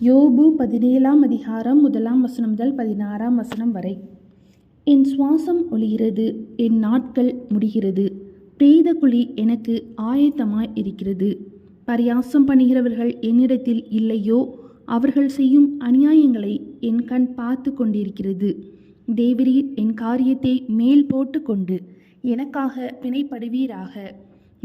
யோபு பதினேழாம் அதிகாரம் முதலாம் வசனம் முதல் பதினாறாம் வசனம் வரை. என் சுவாசம் ஒளிகிறது என் நாட்கள் முடிகிறது. பிரேத குழி எனக்கு ஆயத்தமாய் இருக்கிறது. பரியாசம் பண்ணுகிறவர்கள் என்னிடத்தில் இல்லையோ? அவர்கள் செய்யும் அநியாயங்களை என் கண் பார்த்து கொண்டிருக்கிறது. தேவரீர் என் காரியத்தை மேல் போட்டுக்கொண்டு எனக்காக பிணைப்படுவீராக.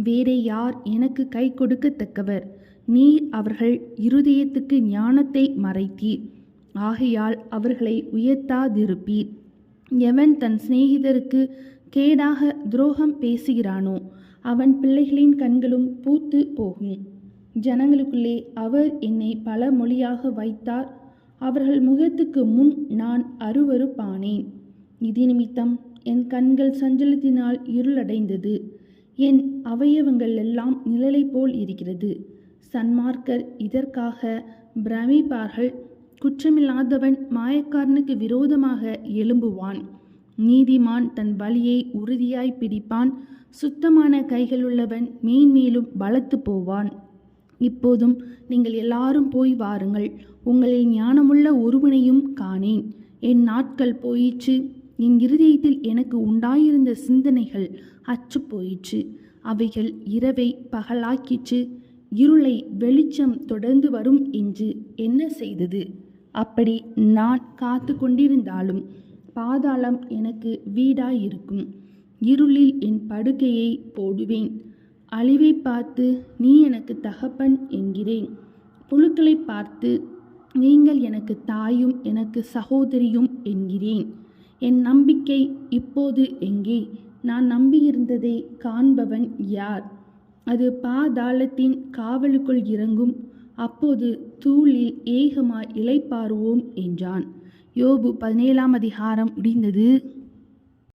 வேறே யார் எனக்கு கை கொடுக்கத்தக்கவர்? நீர் அவர்கள் இருதயத்துக்கு ஞானத்தை மறைத்தீர். ஆகையால் அவர்களை உயர்த்தாதிருப்பீர். எவன் தன் சிநேகிதருக்கு கேடாக துரோகம் பேசுகிறானோ அவன் பிள்ளைகளின் கண்களும் பூத்து போகும். ஜனங்களுக்குள்ளே அவர் என்னை பல மொழியாக வைத்தார். அவர்கள் முகத்துக்கு முன் நான் அருவருப்பானேன். இது நிமித்தம் என் கண்கள் சஞ்சலத்தினால் இருளடைந்தது. என் அவயவங்கள் எல்லாம் நிழலை போல் இருக்கிறது. சன்மார்க்கர் இதற்காக பிரமிப்பார்கள் குற்றமில்லாதவன் மாயக்காரனுக்கு விரோதமாக எழும்புவான். நீதிமான் தன் வழியை உறுதியாய் பிடிப்பான் சுத்தமான கைகளுள்ளவன் மேன்மேலும் பலத்து போவான். இப்போதும் நீங்கள் எல்லாரும் போய் வாருங்கள் உங்களில் ஞானமுள்ள ஒருவனையும் காணேன். என் நாட்கள் போயிற்று என் இருதயத்தில் எனக்கு உண்டாயிருந்த சிந்தனைகள் அற்று போயிற்று. அவைகள் இரவை பகலாக்கிற்று. இருளை வெளிச்சம் தொடர்ந்து வரும் என்று என்ன செய்தது? அப்படி நான் காத்து கொண்டிருந்தாலும் பாதாளம் எனக்கு வீடாயிருக்கும். இருளில் என் படுக்கையை போடுவேன். அழிவை பார்த்து நீ எனக்கு தகப்பன் என்கிறேன். புழுக்களை பார்த்து நீங்கள் எனக்கு தாயும் எனக்கு சகோதரியும் என்கிறேன். என் நம்பிக்கை இப்போது எங்கே? நான் நம்பியிருந்ததை காண்பவன் யார்? அது பாதாளத்தின் காவலுக்குள் இறங்கும். அப்போது தூளில் ஏகமாய் இழைப்பாருவோம் என்றான். யோபு பதினேழாம் அதிகாரம் முடிந்தது.